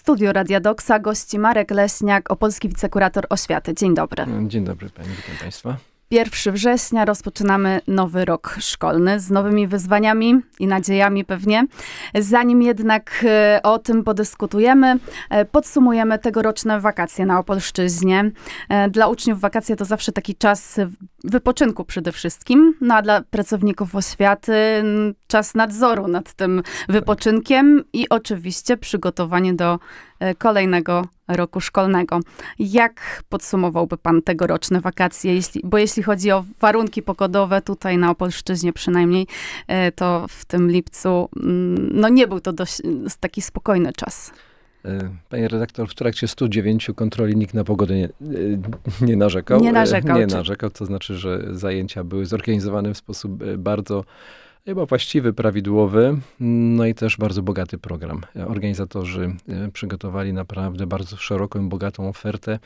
studiu Radia Doksa gości Marek Leśniak, opolski wicekurator oświaty. Dzień dobry. Dzień dobry Pani, witam Państwa. 1 września rozpoczynamy nowy rok szkolny z nowymi wyzwaniami i nadziejami pewnie. Zanim jednak e, o tym podyskutujemy, e, podsumujemy tegoroczne wakacje na Opolszczyźnie. E, Dla uczniów wakacje to zawsze taki czas wypoczynku przede wszystkim, no a dla pracowników oświaty czas nadzoru nad tym wypoczynkiem i oczywiście przygotowanie do kolejnego roku szkolnego. Jak podsumowałby pan tegoroczne wakacje? Jeśli, bo jeśli chodzi o warunki pogodowe, tutaj na Opolszczyźnie przynajmniej, e, to w tym lipcu, mm, no nie był to dość taki spokojny czas. E, Panie redaktor, w trakcie 109 kontroli nikt na pogodę nie, e, nie narzekał. Nie narzekał, Nie narzekał, to znaczy, że zajęcia były zorganizowane w sposób bardzo chyba właściwy, prawidłowy, no i też bardzo bogaty program. Organizatorzy e, przygotowali naprawdę bardzo szeroką i bogatą ofertę,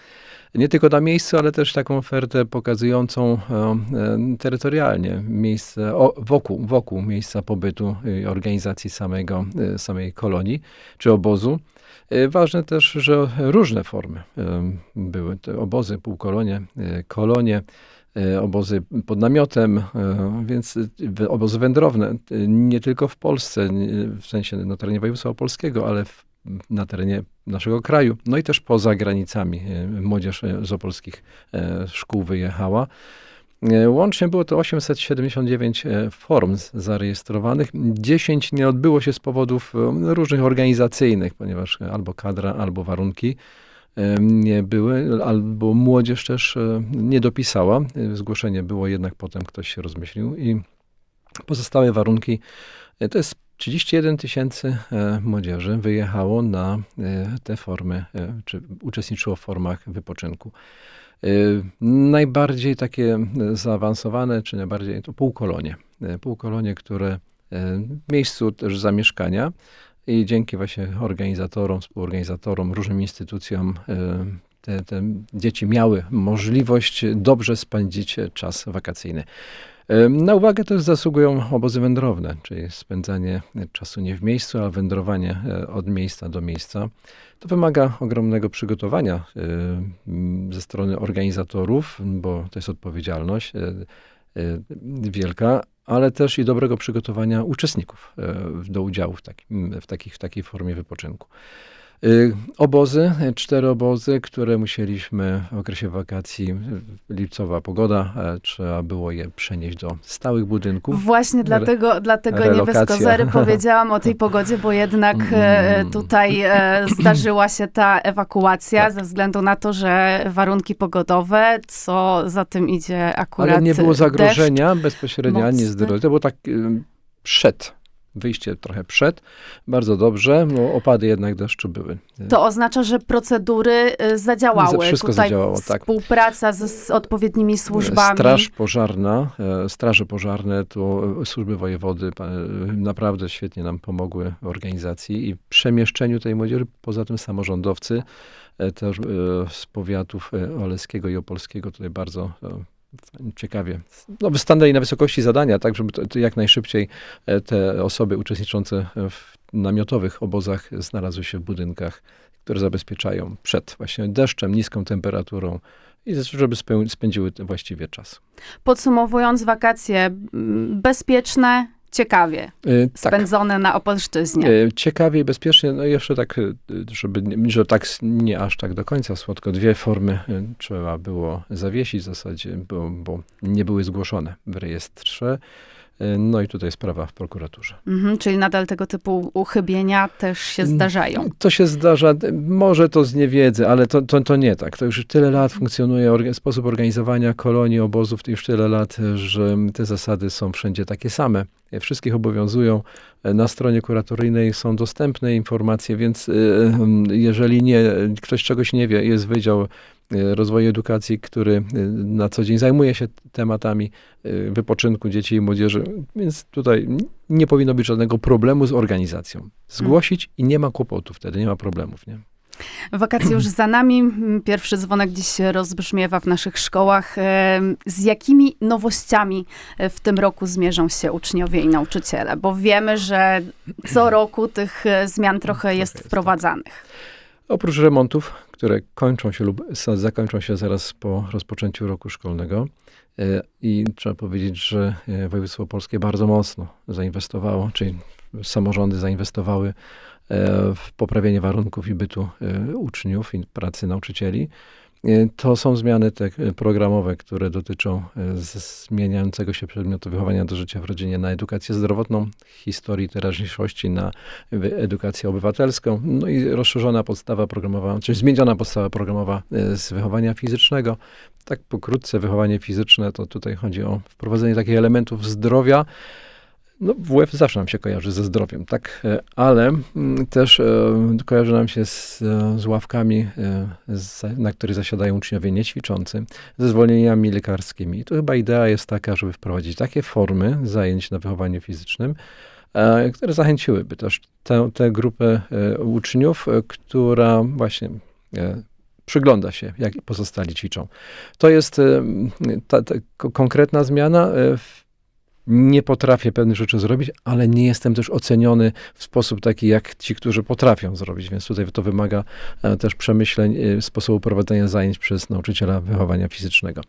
nie tylko na miejscu, ale też taką ofertę pokazującą e, e, terytorialnie miejsce, o, wokół, wokół miejsca pobytu i organizacji samego, samej kolonii czy obozu. Ważne też, że różne formy były. Obozy, półkolonie, kolonie, obozy pod namiotem, e, więc e, obozy wędrowne, e, nie tylko w Polsce, w sensie na terenie województwa opolskiego, ale w, na terenie naszego kraju, no i też poza granicami. E, Młodzież e, z opolskich e, szkół wyjechała. E, Łącznie było to 879 e, form zarejestrowanych. 10 nie odbyło się z powodów e, różnych organizacyjnych, ponieważ albo kadra, albo warunki e, nie były, albo młodzież też e, nie dopisała. E, Zgłoszenie było, jednak potem ktoś się rozmyślił i pozostałe warunki e, to jest 31 tysięcy młodzieży wyjechało na te formy, czy uczestniczyło w formach wypoczynku. Najbardziej takie zaawansowane, czy najbardziej to półkolonie. Półkolonie, które w miejscu też zamieszkania i dzięki właśnie organizatorom, współorganizatorom, różnym instytucjom e, te, te dzieci miały możliwość dobrze spędzić czas wakacyjny. E, Na uwagę też zasługują obozy wędrowne, czyli spędzanie czasu nie w miejscu, a wędrowanie e, od miejsca do miejsca. To wymaga ogromnego przygotowania ze strony organizatorów, bo to jest odpowiedzialność wielka, ale też i dobrego przygotowania uczestników e, do udziału w, w, takich, w takiej formie wypoczynku. Y, Obozy, e, cztery obozy, które musieliśmy w okresie wakacji, y, lipcowa pogoda, e, trzeba było je przenieść do stałych budynków. Właśnie dlatego, dlatego nie bez kozery powiedziałam o tej pogodzie, bo jednak e, Mm. tutaj e, zdarzyła się ta ewakuacja Tak. ze względu na to, że warunki pogodowe, co za tym idzie akurat Ale nie było deszcz. zagrożenia bezpośrednio ani mocny. zdrowia. To było tak y, przed, wyjście trochę przed, bardzo dobrze, no opady jednak deszczu były. To oznacza, że procedury y, zadziałały. Wszystko Tutaj zadziałało, tak. Współpraca z, z odpowiednimi służbami. Straż pożarna, e, straże pożarne, to e, służby wojewody e, naprawdę świetnie nam pomogły w organizacji i przemieszczeniu tej młodzieży. Poza tym samorządowcy też z powiatów oleskiego i opolskiego tutaj bardzo ciekawie no, stanęli na wysokości zadania, tak żeby to, to jak najszybciej e, te osoby uczestniczące w namiotowych obozach znalazły się w budynkach, które zabezpieczają przed właśnie deszczem, niską temperaturą i żeby spędziły właściwie czas. Podsumowując wakacje, bezpieczne, ciekawie Y, tak. spędzone na Opolszczyźnie. Y, Ciekawie i bezpiecznie, no jeszcze tak, y, żeby, nie- że tak nie aż tak do końca słodko, dwie formy y, trzeba było zawiesić w zasadzie, bo, bo nie były zgłoszone w rejestrze. Y, No i tutaj sprawa w prokuraturze. Mhm, czyli nadal tego typu uchybienia też się Mm. zdarzają. To się zdarza, może to z niewiedzy, ale to, to, to nie tak. To już tyle lat funkcjonuje orga- sposób organizowania kolonii, obozów, to już tyle lat, że te zasady są wszędzie takie same. Wszystkich obowiązują. Na stronie kuratoryjnej są dostępne informacje, więc jeżeli nie, ktoś czegoś nie wie, jest Wydział Rozwoju Edukacji, który y, na co dzień zajmuje się tematami y, wypoczynku dzieci i młodzieży, więc tutaj nie powinno być żadnego problemu z organizacją. Zgłosić i nie ma kłopotu wtedy, nie ma problemów. Nie? Wakacje już za nami. Pierwszy dzwonek dziś rozbrzmiewa w naszych szkołach. Em, Z jakimi nowościami e, w tym roku zmierzą się uczniowie i nauczyciele? Bo wiemy, że co roku tych e, zmian trochę jest jest, tak. wprowadzanych. Oprócz remontów, które kończą się lub zakończą się zaraz po rozpoczęciu roku szkolnego, e, i trzeba powiedzieć, że e, województwo polskie bardzo mocno zainwestowało, czyli samorządy zainwestowały e, w poprawienie warunków i bytu uczniów i pracy nauczycieli. E, To są zmiany te e, programowe, które dotyczą e, zmieniającego się przedmiotu wychowania do życia w rodzinie na edukację zdrowotną, historii teraźniejszości na edukację obywatelską, no i rozszerzona podstawa programowa, czyli zmieniona podstawa programowa z wychowania fizycznego. Tak pokrótce wychowanie fizyczne, to tutaj chodzi o wprowadzenie takich elementów zdrowia. No, WF zawsze nam się kojarzy ze zdrowiem, tak, e, ale mm, też e, kojarzy nam się z, e, z ławkami, z, na których zasiadają uczniowie niećwiczący, ze zwolnieniami lekarskimi. I tu chyba idea jest taka, żeby wprowadzić takie formy zajęć na wychowaniu fizycznym, które zachęciłyby też tę, grupę uczniów, która właśnie przygląda się, jak pozostali ćwiczą. To jest ta, ta ko- konkretna zmiana. Nie potrafię pewnych rzeczy zrobić, ale nie jestem też oceniony w sposób taki, jak ci, którzy potrafią zrobić, więc tutaj to wymaga e, też przemyśleń e, sposobu prowadzenia zajęć przez nauczyciela wychowania fizycznego.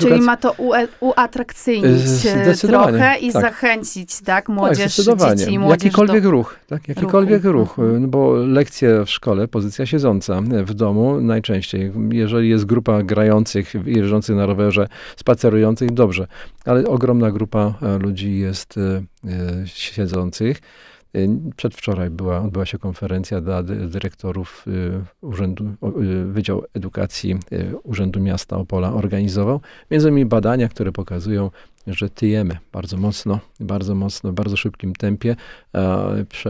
Czyli ma to uatrakcyjnić e, zdecydowanie, trochę i tak. zachęcić, tak, tak, młodzież, zdecydowanie. dzieci i młodzież Jakikolwiek do... ruch, tak, jakikolwiek ruchu. ruch, Mhm. no bo lekcje w szkole, pozycja siedząca, w domu najczęściej. Jeżeli jest grupa grających, jeżdżących na rowerze, spacerujących, dobrze, ale ogromna grupa e, ludzi jest e, e, siedzących. E, Przedwczoraj była, odbyła się konferencja dla dy- dyrektorów e, Urzędu, e, Wydział Edukacji Urzędu Miasta Opola organizował. Między innymi badania, które pokazują, że tyjemy bardzo mocno, bardzo mocno, w bardzo szybkim tempie.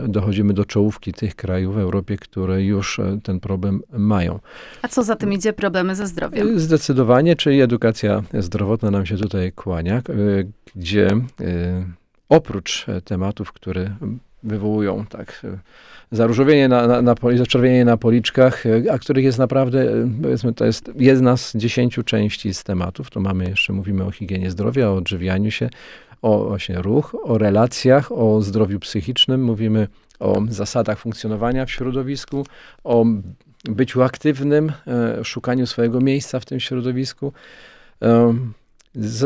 Dochodzimy do czołówki tych krajów w Europie, które już e, ten problem mają. A co za tym idzie? Problemy ze zdrowiem. Zdecydowanie, czyli edukacja zdrowotna nam się tutaj kłania, gdzie oprócz e, tematów, które wywołują tak e, zaróżowienie na, na, na poli, zaczerwienienie na policzkach, e, a których jest naprawdę, e, powiedzmy, to jest jedna z dziesięciu części z tematów. To mamy jeszcze, mówimy o higienie zdrowia, o odżywianiu się, o właśnie ruch, o relacjach, o zdrowiu psychicznym, mówimy o zasadach funkcjonowania w środowisku, o byciu aktywnym, szukaniu swojego miejsca w tym środowisku.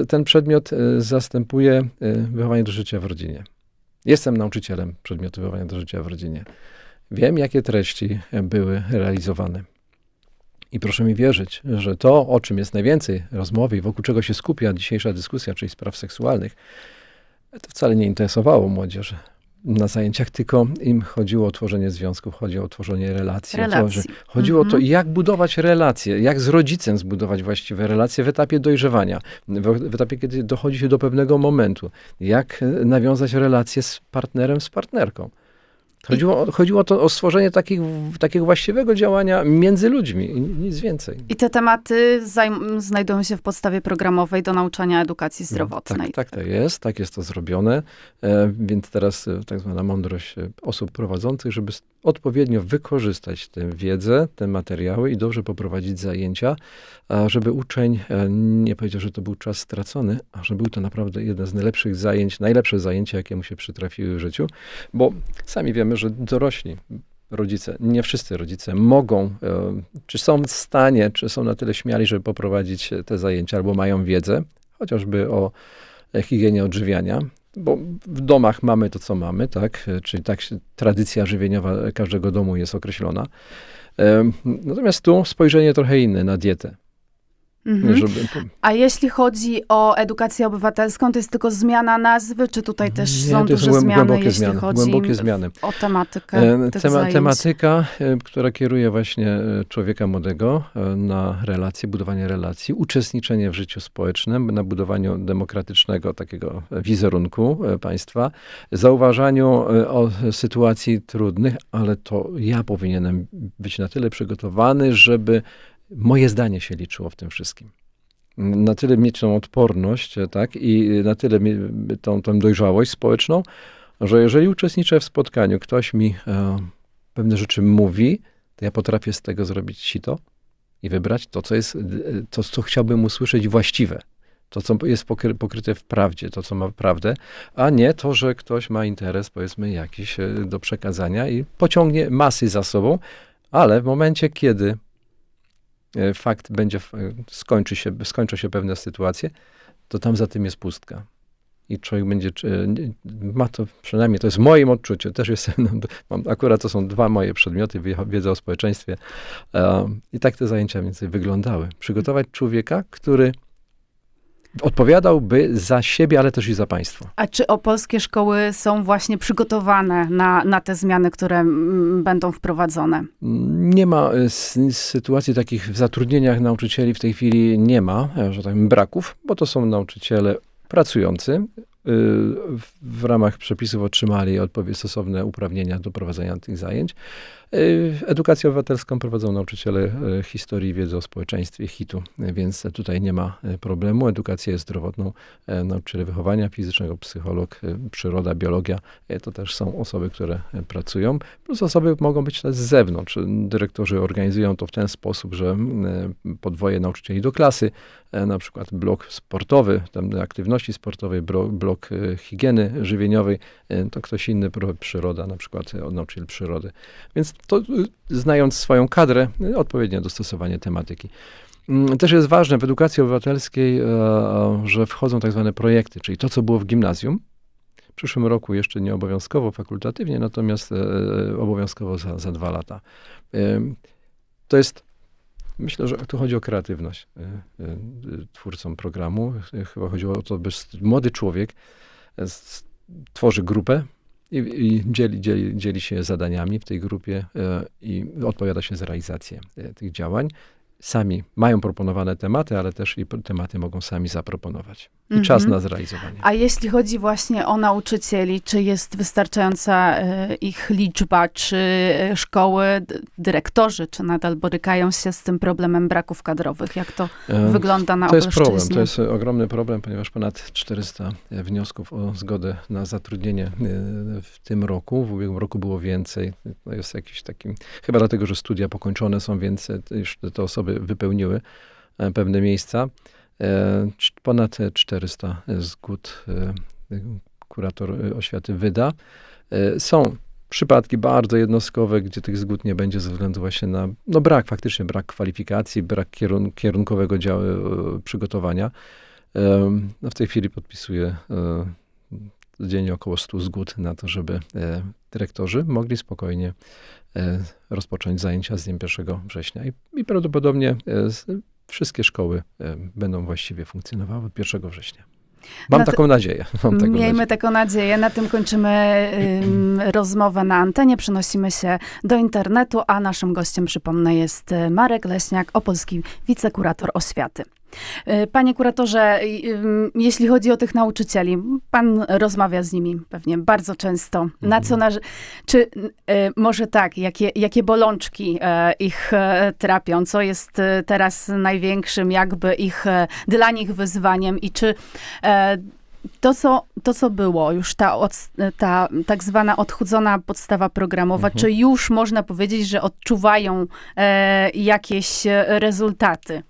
Ten przedmiot zastępuje wychowanie do życia w rodzinie. Jestem nauczycielem przedmiotu wychowania do życia w rodzinie. Wiem, jakie treści były realizowane. I proszę mi wierzyć, że to, o czym jest najwięcej rozmowy i wokół czego się skupia dzisiejsza dyskusja, czyli spraw seksualnych, to wcale nie interesowało młodzieży na zajęciach, tylko im chodziło o tworzenie związków, chodziło o tworzenie relacji. o to, Relacji. Chodziło o to, Mhm. jak budować relacje, jak z rodzicem zbudować właściwe relacje w etapie dojrzewania, w, w etapie, kiedy dochodzi się do pewnego momentu, jak e, nawiązać relacje z partnerem, z partnerką. Chodziło, chodziło to o stworzenie takich, takiego właściwego działania między ludźmi i nic więcej. I te tematy znajdują się w podstawie programowej do nauczania edukacji zdrowotnej. Tak, tak to jest, tak jest to zrobione, e, więc teraz e, tak zwana mądrość e, osób prowadzących, żeby odpowiednio wykorzystać tę wiedzę, te materiały i dobrze poprowadzić zajęcia, żeby uczeń e, nie powiedział, że to był czas stracony, a że był to naprawdę jedno z najlepszych zajęć, najlepsze zajęcia, jakie mu się przytrafiły w życiu, bo sami wiemy, że dorośli, rodzice, nie wszyscy rodzice mogą, e, czy są w stanie, czy są na tyle śmiali, żeby poprowadzić te zajęcia, albo mają wiedzę, chociażby o higienie odżywiania, bo w domach mamy to, co mamy, tak, e, czyli tak tradycja żywieniowa każdego domu jest określona. E, Natomiast tu spojrzenie trochę inne na dietę. Mhm. Żeby, A jeśli chodzi o edukację obywatelską, to jest tylko zmiana nazwy, czy tutaj też Nie, są duże zmiany, głębokie jeśli zmiany, chodzi głębokie zmiany. o tematykę E, Tema, tematyka, e, która kieruje właśnie e, człowieka młodego na relacje, budowanie relacji, uczestniczenie w życiu społecznym, na budowaniu demokratycznego takiego wizerunku państwa, zauważaniu o sytuacji trudnych, ale to ja powinienem być na tyle przygotowany, żeby moje zdanie się liczyło w tym wszystkim. Na tyle mieć tą odporność, tak, i na tyle tą, tą dojrzałość społeczną, że jeżeli uczestniczę w spotkaniu, ktoś mi e, pewne rzeczy mówi, to ja potrafię z tego zrobić sito i wybrać to, co jest, to, co chciałbym usłyszeć właściwe. To, co jest pokry, pokryte w prawdzie, to, co ma prawdę, a nie to, że ktoś ma interes, powiedzmy, jakiś e, do przekazania i pociągnie masy za sobą, Ale w momencie, kiedy fakt będzie, f- skończy się, skończą się pewne sytuacje, to tam za tym jest pustka. I człowiek będzie, nie- ma to, przynajmniej to jest w moim odczuciu, też jestem, mam, akurat to są dwa moje przedmioty, wie- wiedza o społeczeństwie. E, I tak te zajęcia więcej wyglądały. Przygotować człowieka, który odpowiadałby za siebie, ale też i za państwo. A czy opolskie szkoły są właśnie przygotowane na, na te zmiany, które mm, będą wprowadzone? Nie ma e, sytuacji takich w zatrudnieniach nauczycieli w tej chwili nie ma, e, że tak powiem, braków, bo to są nauczyciele pracujący. y, W, ramach przepisów otrzymali odpowie- stosowne uprawnienia do prowadzenia tych zajęć. Y, Edukację obywatelską prowadzą nauczyciele e, historii wiedzy o społeczeństwie HIT-u, więc tutaj nie ma e, problemu. Edukację zdrowotną, e, nauczyciele wychowania fizycznego, psycholog, przyroda, biologia, to też są osoby, które pracują. Plus osoby mogą być też z zewnątrz. Dyrektorzy organizują to w ten sposób, że podwoje nauczycieli do klasy, na przykład blok sportowy, tam aktywności sportowej, blok higieny żywieniowej, to ktoś inny, przyroda, na przykład nauczyciel przyrody. Więc to, y, znając swoją kadrę, y, odpowiednie dostosowanie tematyki. Mm, Też jest ważne w edukacji obywatelskiej, e, e, że wchodzą tak zwane projekty, czyli to, co było w gimnazjum. W przyszłym roku jeszcze nie obowiązkowo, fakultatywnie, natomiast e, obowiązkowo za, za dwa lata. To jest, myślę, że tu chodzi o kreatywność twórcom programu. Chyba chodziło o to, by młody człowiek tworzy grupę i, i dzieli, dzieli, dzieli się zadaniami w tej grupie e, i odpowiada się za realizację e, tych działań. Sami mają proponowane tematy, ale też i tematy mogą sami zaproponować. I czas Mhm. na zrealizowanie. A jeśli chodzi właśnie o nauczycieli, czy jest wystarczająca e, ich liczba, czy e, szkoły, dyrektorzy, czy nadal borykają się z tym problemem braków kadrowych? Jak to E, wygląda na To jest problem, to jest e, ogromny problem, ponieważ ponad 400 wniosków o zgodę na zatrudnienie e, w tym roku. W ubiegłym roku było więcej. To jest jakiś taki, chyba dlatego, że studia pokończone są, więc e, już te osoby wypełniły e, pewne miejsca. E, Ponad e, 400 zgód e, kurator e, oświaty wyda. E, Są przypadki bardzo jednostkowe, gdzie tych zgód nie będzie ze względu właśnie na no brak, faktycznie brak kwalifikacji, brak kierun kierunkowego działu, e, przygotowania. No w tej chwili podpisuję e, dziennie około 100 zgód na to, żeby e, dyrektorzy mogli spokojnie e, rozpocząć zajęcia z dniem 1 września. I, i prawdopodobnie e, wszystkie szkoły e, będą właściwie funkcjonowały od 1 września. Mam Na te- taką nadzieję. Mam taką Miejmy nadzieję. taką nadzieję. Na tym kończymy ym, rozmowę na antenie. Przenosimy się do internetu, a naszym gościem, przypomnę, jest y, Marek Leśniak, opolski wicekurator oświaty. Y, Panie kuratorze, jeśli chodzi o tych nauczycieli, pan rozmawia z nimi pewnie bardzo często. Na co naż- czy y, może tak, jakie, jakie bolączki e, ich e, trapią? Co jest e, teraz największym jakby ich, e, dla nich wyzwaniem i czy e, to co, to, co było, już ta, od, ta tak zwana odchudzona podstawa programowa, Mhm. czy już można powiedzieć, że odczuwają e, jakieś e, rezultaty?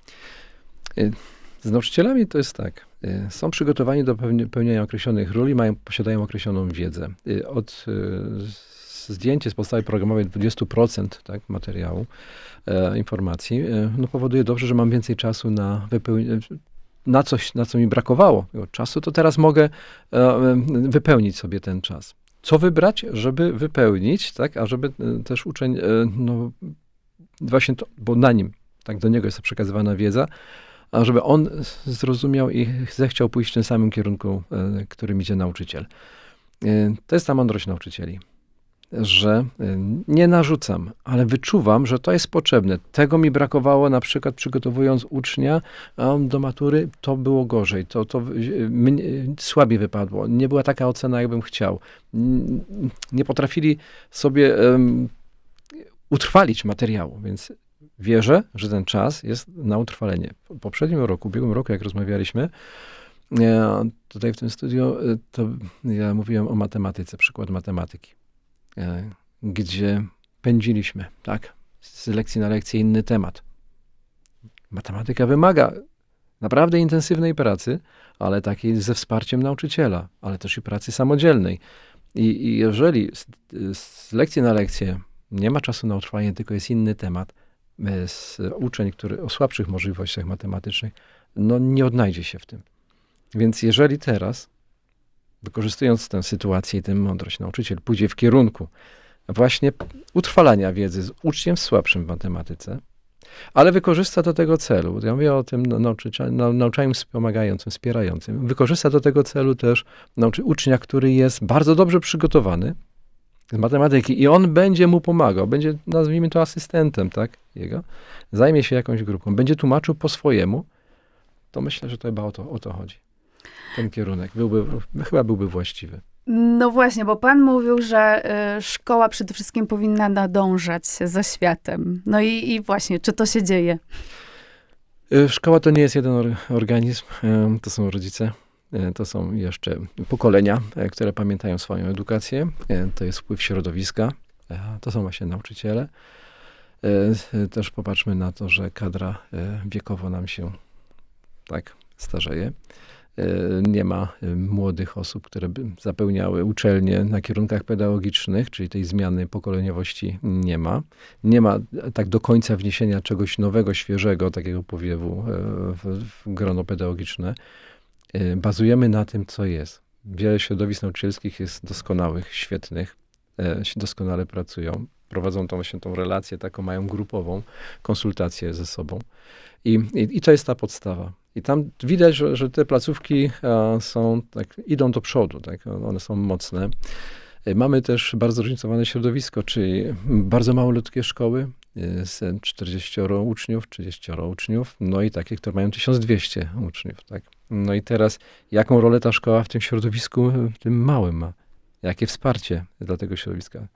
Z nauczycielami to jest tak. y, Są przygotowani do pełni- pełnienia określonych ról i mają, posiadają określoną wiedzę. Y, Od y, zdjęcie z podstawy programowej 20% tak, materiału, e, informacji, no powoduje dobrze, że mam więcej czasu na wypełnienie na coś, na co mi brakowało czasu, to teraz mogę e, e, wypełnić sobie ten czas. Co wybrać, żeby wypełnić, tak, a żeby e, też uczeń, no właśnie to, bo na nim, tak do niego jest przekazywana wiedza, a żeby on zrozumiał i zechciał pójść w tym samym kierunku, e, którym idzie nauczyciel. E, To jest ta mądrość nauczycieli, że e, nie narzucam, ale wyczuwam, że to jest potrzebne. Tego mi brakowało na przykład przygotowując ucznia do matury, to było gorzej, to, to mnie, słabiej wypadło, nie była taka ocena, jakbym chciał. Nie potrafili sobie em, utrwalić materiału, więc wierzę, że ten czas jest na utrwalenie. W poprzednim roku, ubiegłym roku, jak rozmawialiśmy, e, tutaj w tym studiu, e, to ja mówiłem o matematyce, przykład matematyki, e, gdzie pędziliśmy, tak, z lekcji na lekcję inny temat. Matematyka wymaga naprawdę intensywnej pracy, ale takiej ze wsparciem nauczyciela, ale też i pracy samodzielnej. I, i jeżeli z, z lekcji na lekcję Nie ma czasu na utrwalenie, tylko jest inny temat. E, z uczeń, który o słabszych możliwościach matematycznych, no nie odnajdzie się w tym. Więc jeżeli teraz, wykorzystując tę sytuację i tę mądrość, nauczyciel pójdzie w kierunku właśnie utrwalania wiedzy z uczniem słabszym w matematyce, ale wykorzysta do tego celu, ja mówię o tym nauczaniu wspomagającym, wspierającym, wykorzysta do tego celu też nauczy, ucznia, który jest bardzo dobrze przygotowany z matematyki i on będzie mu pomagał, będzie, nazwijmy to asystentem, tak, jego, zajmie się jakąś grupą, będzie tłumaczył po swojemu, to myślę, że to chyba o to, o to chodzi. Ten kierunek byłby, chyba byłby właściwy. No właśnie, bo pan mówił, że y, szkoła przede wszystkim powinna nadążać za światem. No i, i właśnie, czy to się dzieje? Y, szkoła to nie jest jeden or organizm, y, to są rodzice, to są jeszcze pokolenia, które pamiętają swoją edukację, to jest wpływ środowiska, to są właśnie nauczyciele. Też popatrzmy na to, że kadra wiekowo nam się tak starzeje. E, nie ma e, młodych osób, które by zapełniały uczelnie na kierunkach pedagogicznych, czyli tej zmiany pokoleniowości nie ma. Nie ma tak do końca wniesienia czegoś nowego, świeżego, takiego powiewu e, w, w grono pedagogiczne. Bazujemy na tym, co jest. Wiele środowisk nauczycielskich jest doskonałych, świetnych, doskonale pracują, prowadzą tą właśnie tą relację taką, mają grupową, konsultację ze sobą. I, i, i to jest ta podstawa. I tam widać, że, że te placówki są, tak, idą do przodu, tak, one są mocne. E, mamy też bardzo zróżnicowane środowisko, czyli bardzo małoludkie szkoły, e, z 40 uczniów, 30 uczniów, no i takie, które mają 1200 uczniów. Tak? No i teraz, jaką rolę ta szkoła w tym środowisku, w tym małym ma? Jakie wsparcie dla tego środowiska?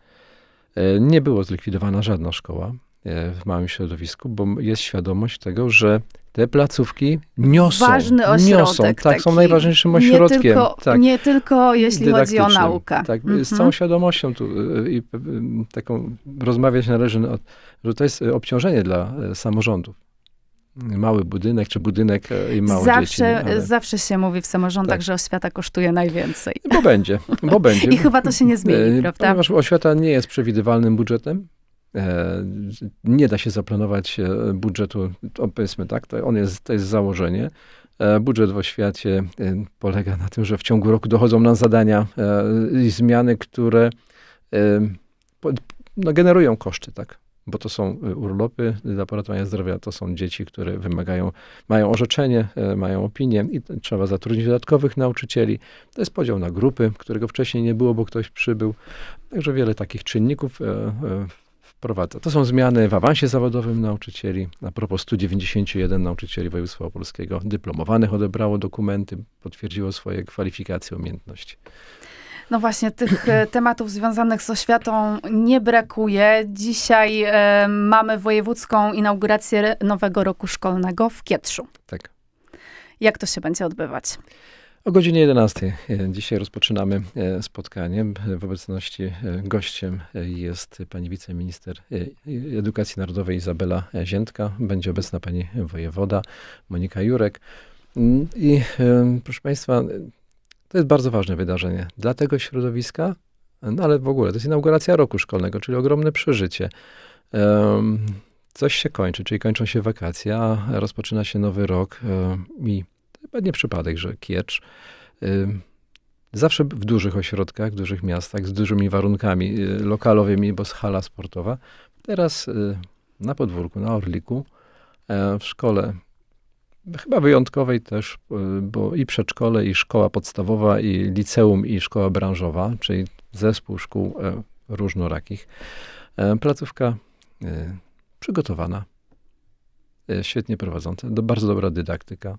E, nie było zlikwidowana żadna szkoła w małym środowisku, bo jest świadomość tego, że te placówki niosą. Ważny ośrodek. Niosą, tak, są najważniejszym ośrodkiem. Nie tylko, tak, nie tylko jeśli chodzi o naukę. Tak, mhm. z całą świadomością tu y, i taką rozmawiać należy, że to jest obciążenie dla e, samorządów. Mały budynek, czy budynek e, i małe zawsze, dzieci. Ale... Zawsze się mówi w samorządach, tak. że oświata kosztuje najwięcej. Bo będzie, bo będzie. I chyba to się nie zmieni, e, prawda? Ponieważ oświata nie jest przewidywalnym budżetem, E, nie da się zaplanować budżetu, to powiedzmy tak, to, on jest, to jest założenie. Budżet w oświacie polega na tym, że w ciągu roku dochodzą nam zadania i zmiany, które no, generują koszty, tak? Bo to są urlopy dla poratowania zdrowia, to są dzieci, które wymagają, mają orzeczenie, mają opinię i trzeba zatrudnić dodatkowych nauczycieli. To jest podział na grupy, którego wcześniej nie było, bo ktoś przybył. Także wiele takich czynników wprowadza. To są zmiany w awansie zawodowym nauczycieli. A propos 191 nauczycieli województwa opolskiego dyplomowanych odebrało dokumenty, potwierdziło swoje kwalifikacje, umiejętności. No właśnie, tych e, tematów związanych z oświatą nie brakuje. Dzisiaj e, mamy wojewódzką inaugurację nowego roku szkolnego w Kietrzu. Tak. Jak to się będzie odbywać? O godzinie 11 e, dzisiaj rozpoczynamy e, spotkanie. W obecności gościem jest pani wiceminister edukacji narodowej Izabela Ziętka. Będzie obecna pani wojewoda Monika Jurek. Mm, I proszę państwa, to jest bardzo ważne wydarzenie dla tego środowiska, no ale w ogóle to jest inauguracja roku szkolnego, czyli ogromne przeżycie. Coś się kończy, czyli kończą się wakacje, a rozpoczyna się nowy rok i chyba nie przypadek, że Kiecz y, zawsze w dużych ośrodkach, w dużych miastach, z dużymi warunkami y, lokalowymi, bo jest hala sportowa. Teraz y, na podwórku, na Orliku, e, w szkole chyba wyjątkowej też, bo i przedszkole, i szkoła podstawowa, i liceum, i szkoła branżowa, czyli zespół szkół e, różnorakich. E, placówka przygotowana, świetnie prowadząca, bardzo dobra dydaktyka.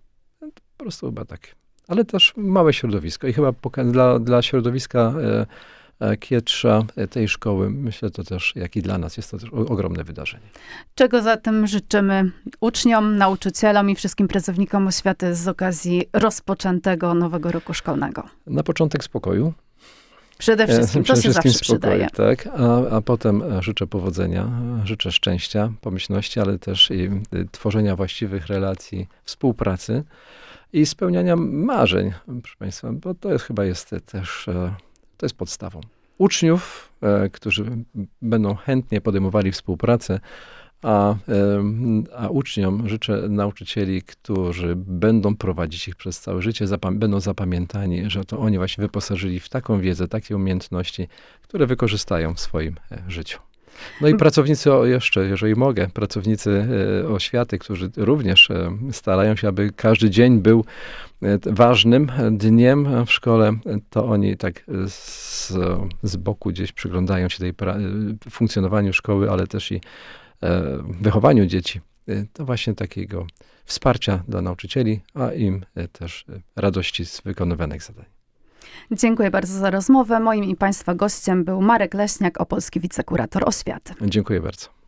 Po prostu chyba tak. Ale też małe środowisko i chyba dla, dla środowiska e, e, Kietrza, e, tej szkoły, myślę to też, jak i dla nas, jest to też ogromne wydarzenie. Czego zatem życzymy uczniom, nauczycielom i wszystkim pracownikom oświaty z okazji rozpoczętego nowego roku szkolnego? Na początek spokoju. Przede wszystkim, to się zawsze spokoju, przydaje. Tak, a, a potem życzę powodzenia, życzę szczęścia, pomyślności, ale też i tworzenia właściwych relacji, współpracy i spełniania marzeń, proszę Państwa, bo to jest, chyba jest też, e, to jest podstawą. uczniów, e, którzy będą chętnie podejmowali współpracę, a, em, a uczniom życzę nauczycieli, którzy będą prowadzić ich przez całe życie, zapam- będą zapamiętani, że to oni właśnie wyposażyli w taką wiedzę, takie umiejętności, które wykorzystają w swoim e, życiu. No i pracownicy, o, jeszcze, jeżeli mogę, pracownicy e, oświaty, którzy również e, starają się, aby każdy dzień był e, ważnym dniem w szkole, to oni tak z, z boku gdzieś przyglądają się tej funkcjonowaniu szkoły, ale też i wychowaniu dzieci. To właśnie takiego wsparcia dla nauczycieli, a im też radości z wykonywanych zadań. Dziękuję bardzo za rozmowę. Moim i Państwa gościem był Marek Leśniak, opolski wicekurator oświaty. Dziękuję bardzo.